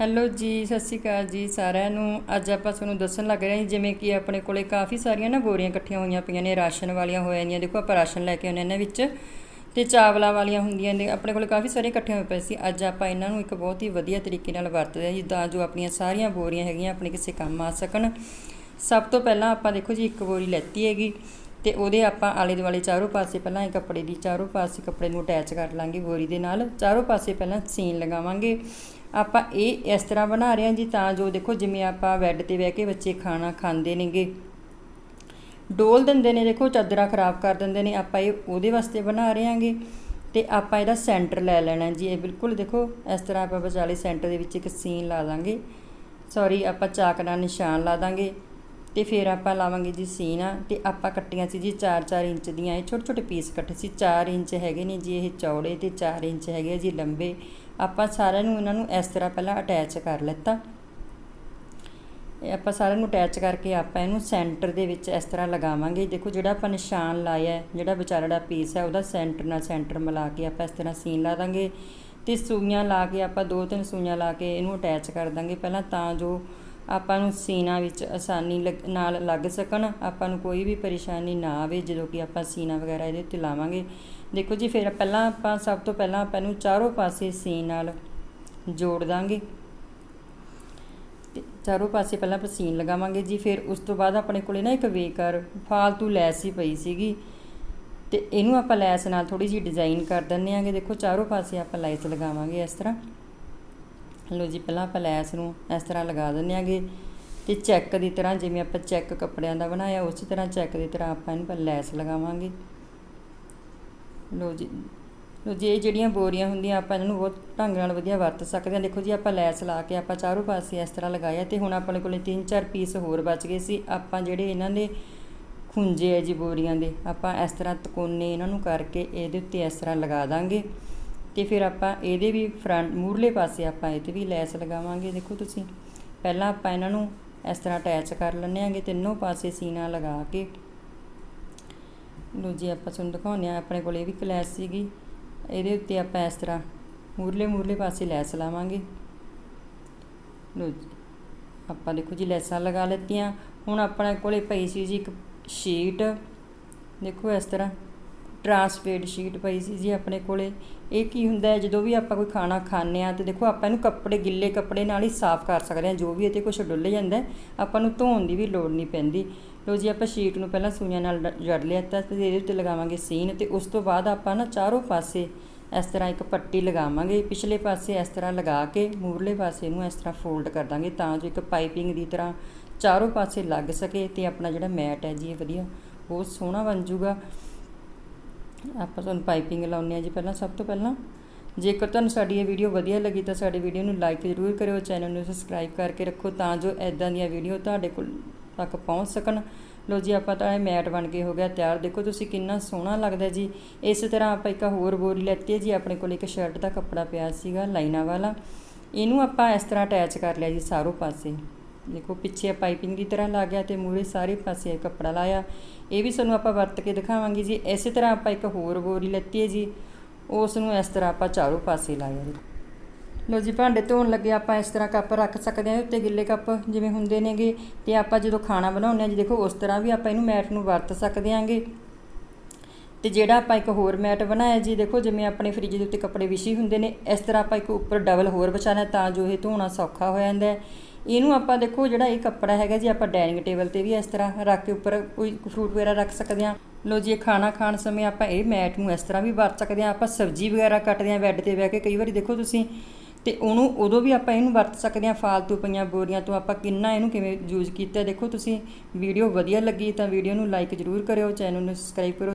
Hello ਜੀ ਸਤਿ ਸ਼੍ਰੀ ਅਕਾਲ ਜੀ ਸਾਰਿਆਂ ਨੂੰ। ਅੱਜ ਆਪਾਂ ਤੁਹਾਨੂੰ ਦੱਸਣ ਲੱਗ ਰਹੇ ਹਾਂ ਜੀ, ਜਿਵੇਂ ਕਿ ਆਪਣੇ ਕੋਲੇ ਕਾਫੀ ਸਾਰੀਆਂ ਨਾ ਬੋਰੀਆਂ ਇਕੱਠੀਆਂ ਹੋਈਆਂ ਪਈਆਂ ਨੇ ਰਾਸ਼ਨ ਵਾਲੀਆਂ ਹੋ ਜਾਂਦੀਆਂ ਦੇਖੋ ਆਪਾਂ ਰਾਸ਼ਨ ਲੈ ਕੇ ਆਉਂਦੇ ਹਾਂ ਇਹਨਾਂ ਵਿੱਚ ਤੇ ਚਾਵਲਾਂ ਵਾਲੀਆਂ ਹੁੰਦੀਆਂ ਨੇ। ਆਪਣੇ ਕੋਲੇ ਕਾਫੀ ਸਾਰੀਆਂ ਇਕੱਠੀਆਂ ਹੋਏ ਪਏ ਸੀ। ਅੱਜ ਆਪਾਂ ਇਹਨਾਂ ਨੂੰ ਇੱਕ ਬਹੁਤ ਹੀ ਵਧੀਆ ਤਰੀਕੇ ਨਾਲ ਵਰਤਦੇ ਹਾਂ ਜੀ ਤਾਂ ਜੋ ਆਪਣੀਆਂ ਸਾਰੀਆਂ ਬੋਰੀਆਂ ਹੈਗੀਆਂ ਆਪਣੇ ਕਿਸੇ ਕੰਮ ਆ ਸਕਣ। ਸਭ ਤੋਂ ਪਹਿਲਾਂ ਆਪਾਂ ਦੇਖੋ ਜੀ ਇੱਕ ਬੋਰੀ ਲੈਤੀ ਹੈਗੀ ਤੇ ਉਹਦੇ ਆਪਾਂ ਆਲੇ ਦੁਆਲੇ ਚਾਰੋਂ ਪਾਸੇ ਪਹਿਲਾਂ ਇਹ ਕੱਪੜੇ ਦੀ ਚਾਰੋਂ ਪਾਸੇ ਕੱਪੜੇ ਨੂੰ ਅਟੈਚ ਕਰ ਲਾਂਗੇ ਬੋਰੀ ਦੇ ਨਾਲ। ਚਾਰੋਂ ਪਾਸੇ ਪਹਿਲਾਂ ਸੀਨ ਲਗਾਵਾਂਗੇ। ਆਪਾਂ ਇਹ ਇਸ ਤਰ੍ਹਾਂ ਬਣਾ ਰਹੇ ਹਾਂ ਜੀ, ਤਾਂ ਜੋ ਦੇਖੋ ਜਿਵੇਂ ਆਪਾਂ ਬੈੱਡ ਤੇ ਬਹਿ ਕੇ ਬੱਚੇ ਖਾਣਾ ਖਾਂਦੇ ਨੇਗੇ। ਡੋਲ ਦਿੰਦੇ ਨੇ, ਦੇਖੋ ਚਾਦਰਾਂ ਖਰਾਬ ਕਰ ਦਿੰਦੇ ਨੇ, ਆਪਾਂ ਇਹ ਉਹਦੇ ਵਾਸਤੇ ਬਣਾ ਰਹੇ ਹਾਂਗੇ। ਤੇ ਆਪਾਂ ਇਹਦਾ ਸੈਂਟਰ ਲੈ ਲੈਣਾ ਜੀ, ਇਹ ਬਿਲਕੁਲ ਦੇਖੋ ਇਸ ਤਰ੍ਹਾਂ ਆਪਾਂ ਵਿਚਾਲੇ ਸੈਂਟਰ ਦੇ ਵਿੱਚ ਇੱਕ ਸੀਨ ਲਾ ਦਾਂਗੇ। ਸੌਰੀ ਆਪਾਂ ਚਾਕ ਨਾਲ ਨਿਸ਼ਾਨ ਲਾ ਦਾਂਗੇ। ਤੇ ਫਿਰ ਆਪਾਂ ਲਾਵਾਂਗੇ ਜੀ ਸੀਨਾ, ਤੇ ਆਪਾਂ ਕੱਟੀਆਂ ਸੀ ਜੀ 4-4 ਇੰਚ ਦੀਆਂ। ਇਹ ਛੋਟੇ ਛੋਟੇ ਪੀਸ ਕੱਟੇ ਸੀ। 4 ਇੰਚ ਹੈਗੇ ਨੇ ਜੀ ਇਹ ਚੌੜੇ ਤੇ 4 ਇੰਚ ਹੈਗੇ ਆ ਜੀ ਲੰਬੇ। ਆਪਾਂ ਸਾਰਿਆਂ ਨੂੰ ਇਹਨਾਂ ਨੂੰ ਇਸ ਤਰ੍ਹਾਂ ਪਹਿਲਾਂ ਅਟੈਚ ਕਰ ਲਿੱਤਾ। ਇਹ ਆਪਾਂ ਸਾਰਿਆਂ ਨੂੰ ਅਟੈਚ ਕਰਕੇ ਆਪਾਂ ਇਹਨੂੰ ਸੈਂਟਰ ਦੇ ਵਿੱਚ ਇਸ ਤਰ੍ਹਾਂ ਲਗਾਵਾਂਗੇ। ਦੇਖੋ ਜਿਹੜਾ ਆਪਾਂ ਨਿਸ਼ਾਨ ਲਾਇਆ, ਜਿਹੜਾ ਵਿਚਾਰਾ ਦਾ ਪੀਸ ਹੈ ਉਹਦਾ ਸੈਂਟਰ ਨਾਲ ਸੈਂਟਰ ਮਿਲਾ ਕੇ ਆਪਾਂ ਇਸ ਤਰ੍ਹਾਂ ਸੀਨ ਲਾ ਦਾਂਗੇ। ਤੇ ਸੂਈਆਂ ਲਾ ਕੇ ਆਪਾਂ ਦੋ ਤਿੰਨ ਸੂਈਆਂ ਲਾ ਕੇ ਇਹਨੂੰ ਅਟੈਚ ਕਰ ਦਾਂਗੇ। ਪਹਿਲਾਂ ਤਾਂ ਜੋ ਆਪਾਂ ਨੂੰ ਸੀਨਾ ਵਿੱਚ ਆਸਾਨੀ ਲੱਗ- ਨਾਲ ਲੱਗ ਸਕਣ। ਆਪਾਂ ਨੂੰ ਕੋਈ ਵੀ ਪਰੇਸ਼ਾਨੀ ਨਾ ਆਵੇ, ਜਦੋਂ ਕਿ ਆਪਾਂ ਸੀਨਾ ਵਗੈਰਾ ਇਹਦੇ ਉੱਤੇ ਲਾਵਾਂਗੇ। ਦੇਖੋ ਜੀ, ਫਿਰ ਪਹਿਲਾਂ ਆਪਾਂ ਸਭ ਤੋਂ ਪਹਿਲਾਂ ਆਪਾਂ ਨੂੰ ਚਾਰੋਂ ਪਾਸੇ ਸੀਨ ਨਾਲ ਜੋੜ ਦਾਂਗੇ। ਤੇ ਚਾਰੋਂ ਪਾਸੇ ਪਹਿਲਾਂ ਆਪਾਂ ਸੀਨ ਲਗਾਵਾਂਗੇ ਜੀ। ਫਿਰ ਉਸ ਤੋਂ ਬਾਅਦ ਆਪਣੇ ਕੋਲੇ ਨਾ ਇੱਕ ਵੇਕਰ ਫਾਲਤੂ ਲੈਸ ਹੀ ਪਈ ਸੀਗੀ। ਤੇ ਇਹਨੂੰ ਆਪਾਂ ਲੈਸ ਨਾਲ ਥੋੜੀ ਜਿਹੀ ਡਿਜ਼ਾਈਨ ਕਰ ਦਿੰਨੇ ਆਂਗੇ। ਦੇਖੋ, ਚਾਰੋਂ ਪਾਸੇ ਆਪਾਂ ਲੈਸ ਲਗਾਵਾਂਗੇ ਇਸ ਤਰ੍ਹਾਂ। ਲਓ ਜੀ, ਪਹਿਲਾਂ ਆਪਾਂ ਲੈਸ ਨੂੰ ਇਸ ਤਰ੍ਹਾਂ ਲਗਾ ਦਿੰਨੇ ਆਂਗੇ ਤੇ ਚੈੱਕ ਦੀ ਤਰ੍ਹਾਂ ਜਿਵੇਂ ਆਪਾਂ ਚੈੱਕ ਕੱਪੜਿਆਂ ਦਾ ਬਣਾਇਆ, ਉਸੇ ਤਰ੍ਹਾਂ ਚੈੱਕ ਦੀ ਤਰ੍ਹਾਂ ਆਪਾਂ ਇਹਨੂੰ ਪਹਿਲਾਂ ਲੈਸ ਲਗਾਵਾਂਗੇ। ਲਓ ਜੀ ਲੋ ਜੀ, ਇਹ ਜਿਹੜੀਆਂ ਬੋਰੀਆਂ ਹੁੰਦੀਆਂ, ਆਪਾਂ ਇਹਨਾਂ ਨੂੰ ਬਹੁਤ ਢੰਗ ਨਾਲ ਵਧੀਆ ਵਰਤ ਸਕਦੇ ਹਾਂ। ਦੇਖੋ ਜੀ, ਆਪਾਂ ਲੈਸ ਲਾ ਕੇ ਆਪਾਂ ਚਾਰੋਂ ਪਾਸੇ ਇਸ ਤਰ੍ਹਾਂ ਲਗਾਇਆ ਤੇ ਹੁਣ ਆਪਣੇ ਕੋਲੇ 3-4 ਪੀਸ ਹੋਰ ਬਚ ਗਏ ਸੀ। ਆਪਾਂ ਜਿਹੜੇ ਇਹਨਾਂ ਦੇ ਖੁੰਝੇ ਹੈ ਜੀ ਬੋਰੀਆਂ ਦੇ, ਆਪਾਂ ਇਸ ਤਰ੍ਹਾਂ ਤਕੋਨੇ ਇਹਨਾਂ ਨੂੰ ਕਰਕੇ ਇਹਦੇ ਉੱਤੇ ਇਸ ਤਰ੍ਹਾਂ ਲਗਾ ਦਾਂਗੇ। ਤੇ ਫਿਰ ਆਪਾਂ ਇਹਦੇ ਵੀ ਫਰੰਟ ਮੂਰਲੇ ਪਾਸੇ ਆਪਾਂ ਇਹਦੇ ਵੀ ਲੈਸ ਲਗਾਵਾਂਗੇ। ਦੇਖੋ ਤੁਸੀਂ, ਪਹਿਲਾਂ ਆਪਾਂ ਇਹਨਾਂ ਨੂੰ ਇਸ ਤਰ੍ਹਾਂ ਅਟੈਚ ਕਰ ਲੈਂਦੇ ਆਂਗੇ ਤਿੰਨੋਂ ਪਾਸੇ ਸੀਨਾ ਲਗਾ ਕੇ। ਲੋ ਜੀ, ਆਪਾਂ ਤੁਹਾਨੂੰ ਦਿਖਾਉਂਦੇ ਆ ਆਪਣੇ ਕੋਲ ਇਹ ਵੀ ਕਲੈਸ ਸੀਗੀ। ਇਹਦੇ ਉੱਤੇ ਆਪਾਂ ਇਸ ਤਰ੍ਹਾਂ ਮੂਰਲੇ ਮੂਰਲੇ ਪਾਸੇ ਲੈਸ ਲਾਵਾਂਗੇ। ਲੋ ਜੀ, ਆਪਾਂ ਦੇਖੋ ਜੀ ਲੈਸਾਂ ਲਗਾ ਲਿੱਤੀਆਂ। ਹੁਣ ਆਪਣੇ ਕੋਲੇ ਪਈ ਸੀ ਜੀ ਇੱਕ ਸ਼ੀਟ ਦੇਖੋ ਇਸ ਤਰ੍ਹਾਂ ਟਰਾਂਸਪੇਡ ਸ਼ੀਟ ਪਈ ਸੀ ਜੀ ਆਪਣੇ ਕੋਲੇ। ਇਹ ਕੀ ਹੁੰਦਾ ਹੈ, ਜਦੋਂ ਵੀ ਆਪਾਂ ਕੋਈ ਖਾਣਾ ਖਾਂਦੇ ਆ ਤੇ ਦੇਖੋ ਆਪਾਂ ਇਹਨੂੰ ਕੱਪੜੇ, ਗਿੱਲੇ ਕੱਪੜੇ ਨਾਲ ਹੀ ਸਾਫ਼ ਕਰ ਸਕਦੇ ਹਾਂ, ਜੋ ਵੀ ਇਹਤੇ ਕੁਝ ਡੁੱਲ ਜਾਂਦਾ ਆਪਾਂ ਨੂੰ ਧੋਣ ਦੀ ਵੀ ਲੋੜ ਨਹੀਂ ਪੈਂਦੀ। ਲੋ ਜੀ ਆਪਾਂ ਸ਼ੀਟ ਨੂੰ ਪਹਿਲਾਂ ਸੂਈਆਂ ਨਾਲ ਡ- ਜੜ ਲਿਆ ਤਾਂ ਤੇ ਇਹਦੇ ਉੱਤੇ ਲਗਾਵਾਂਗੇ ਸੀਨ ਤੇ ਉਸ ਤੋਂ ਬਾਅਦ ਆਪਾਂ ਨਾ ਚਾਰੋਂ ਪਾਸੇ ਇਸ ਤਰ੍ਹਾਂ ਇੱਕ ਪੱਟੀ ਲਗਾਵਾਂਗੇ। ਪਿਛਲੇ ਪਾਸੇ ਇਸ ਤਰ੍ਹਾਂ ਲਗਾ ਕੇ ਮੂਰਲੇ ਪਾਸੇ ਨੂੰ ਇਸ ਤਰ੍ਹਾਂ ਫੋਲਡ ਕਰ ਦਾਂਗੇ ਤਾਂ ਜੋ ਇੱਕ ਪਾਈਪਿੰਗ ਦੀ ਤਰ੍ਹਾਂ ਚਾਰੋਂ ਪਾਸੇ ਲੱਗ ਸਕੇ ਤੇ ਆਪਣਾ ਜਿਹੜਾ ਮੈਟ ਹੈ ਜੀ ਇਹ ਵਧੀਆ, ਬਹੁਤ ਸੋਹਣਾ ਬਣ ਜਾਊਗਾ। ਆਪਾਂ ਤੁਹਾਨੂੰ ਪਾਈਪਿੰਗ ਲਾਉਣੀ ਆ ਜੀ ਪਹਿਲਾਂ, ਸਭ ਤੋਂ ਪਹਿਲਾਂ। ਜੇਕਰ ਤੁਹਾਨੂੰ ਸਾਡੀ ਇਹ ਵੀਡੀਓ ਵਧੀਆ ਲੱਗੀ ਤਾਂ ਸਾਡੀ ਵੀਡੀਓ ਨੂੰ ਲਾਈਕ ਜ਼ਰੂਰ ਕਰਿਓ, ਚੈਨਲ ਨੂੰ ਸਬਸਕ੍ਰਾਈਬ ਕਰਕੇ ਰੱਖੋ ਤਾਂ ਜੋ ਐਦਾਂ ਦੀਆਂ ਵੀਡੀਓ ਤੁਹਾਡੇ ਕੋਲ ਤੱਕ ਪਹੁੰਚ ਸਕਣ। ਲੋ ਜੀ, ਆਪਾਂ ਤਾਂ ਇਹ ਮੈਟ ਬਣ ਕੇ ਹੋ ਗਿਆ ਤਿਆਰ। ਦੇਖੋ ਤੁਸੀਂ ਕਿੰਨਾ ਸੋਹਣਾ ਲੱਗਦਾ ਜੀ। ਇਸ ਤਰ੍ਹਾਂ ਆਪਾਂ ਇੱਕ ਹੋਰ ਬੋਰੀ ਲੈਤੀ ਹੈ ਜੀ, ਆਪਣੇ ਕੋਲ ਇੱਕ ਸ਼ਰਟ ਦਾ ਕੱਪੜਾ ਪਿਆ ਸੀਗਾ, ਲਾਈਨਾਂ ਵਾਲਾ। ਇਹਨੂੰ ਆਪਾਂ ਇਸ ਤਰ੍ਹਾਂ ਅਟੈਚ ਕਰ ਲਿਆ ਜੀ, ਸਾਰੋਂ ਪਾਸੇ। ਦੇਖੋ, ਪਿੱਛੇ ਪਾਈਪਿੰਗ ਦੀ ਤਰ੍ਹਾਂ ਲਾ ਗਿਆ ਤੇ ਮੂਰੇ ਸਾਰੇ ਪਾਸੇ ਕੱਪੜਾ ਲਾਇਆ। ਇਹ ਵੀ ਤੁਹਾਨੂੰ ਆਪਾਂ ਵਰਤ ਕੇ ਦਿਖਾਵਾਂਗੇ ਜੀ। ਇਸੇ ਤਰ੍ਹਾਂ ਆਪਾਂ ਇੱਕ ਹੋਰ ਬੋਰੀ ਲੈਤੀ ਹੈ ਜੀ। ਉਸ ਨੂੰ ਇਸ ਤਰ੍ਹਾਂ ਆਪਾਂ ਚਾਰੋਂ ਪਾਸੇ ਲਾਇਆ ਜੀ। ਲੋ ਜੀ, ਭਾਂਡੇ ਧੋਣ ਲੱਗੇ ਆਪਾਂ ਇਸ ਤਰ੍ਹਾਂ ਕੱਪ ਰੱਖ ਸਕਦੇ ਹਾਂ ਉੱਤੇ ਗਿੱਲੇ ਕੱਪ ਜਿਵੇਂ ਹੁੰਦੇ ਨੇਗੇ। ਤੇ ਆਪਾਂ ਜਦੋਂ ਖਾਣਾ ਬਣਾਉਂਦੇ ਹਾਂ ਜੀ, ਦੇਖੋ, ਉਸ ਤਰ੍ਹਾਂ ਵੀ ਆਪਾਂ ਇਹਨੂੰ ਮੈਟ ਨੂੰ ਵਰਤ ਸਕਦੇ ਆਂਗੇ ਤੇ ਜਿਹੜਾ ਆਪਾਂ ਇੱਕ ਹੋਰ ਮੈਟ ਬਣਾਇਆ ਜੀ, ਦੇਖੋ, ਜਿਵੇਂ ਆਪਣੇ ਫ੍ਰਿਜ ਦੇ ਉੱਤੇ ਕੱਪੜੇ ਵਿਛੀ ਹੁੰਦੇ ਨੇ, ਇਸ ਤਰ੍ਹਾਂ ਆਪਾਂ ਇੱਕ ਉੱਪਰ ਡਬਲ ਹੋਰ ਵਿਛਾਣਾ ਤਾਂ ਜੋ ਇਹ ਧੋਣਾ ਸੌਖਾ ਹੋ ਜਾਂਦਾ ਹੈ। ਇਹਨੂੰ ਆਪਾਂ ਦੇਖੋ ਜਿਹੜਾ ਇਹ ਕੱਪੜਾ ਹੈਗਾ ਜੀ, ਆਪਾਂ ਡਾਈਨਿੰਗ ਟੇਬਲ ਤੇ ਵੀ ਇਸ ਤਰ੍ਹਾਂ ਰੱਖ ਕੇ ਉੱਪਰ ਕੋਈ ਫਰੂਟ ਵਗੈਰਾ ਰੱਖ ਸਕਦੇ ਹਾਂ। ਲੋ ਜੀ, ਇਹ ਖਾਣਾ ਖਾਣ ਸਮੇਂ ਆਪਾਂ ਇਹ ਮੈਟ ਨੂੰ ਇਸ ਤਰ੍ਹਾਂ ਵੀ ਵਰਤ ਸਕਦੇ ਹਾਂ। ਆਪਾਂ ਸਬਜ਼ੀ ਵਗੈਰਾ ਕੱਟਦੇ ਹਾਂ ਬੈੱਡ ਤੇ ਬਹਿ ਕੇ। ਕਈ ਵਾਰੀ ਦੇਖੋ ਤੁਸੀਂ, ਤੇ ਉਹਨੂੰ ਉਦੋਂ ਵੀ ਆਪਾਂ ਇਹਨੂੰ ਵਰਤ ਸਕਦੇ ਹਾਂ, ਫਾਲਤੂ ਪਈਆਂ ਬੋਰੀਆਂ ਤੋਂ ਆਪਾਂ ਕਿੰਨਾ ਇਹਨੂੰ ਕਿਵੇਂ ਯੂਜ਼ ਕੀਤਾ। ਦੇਖੋ ਤੁਸੀਂ ਵੀਡੀਓ ਵਧੀਆ ਲੱਗੀ ਤਾਂ ਵੀਡੀਓ ਨੂੰ ਲਾਈਕ ਜ਼ਰੂਰ ਕਰਿਓ ਚੈਨਲ ਨੂੰ ਸਬਸਕ੍ਰਾਈਬ ਕਰੋ।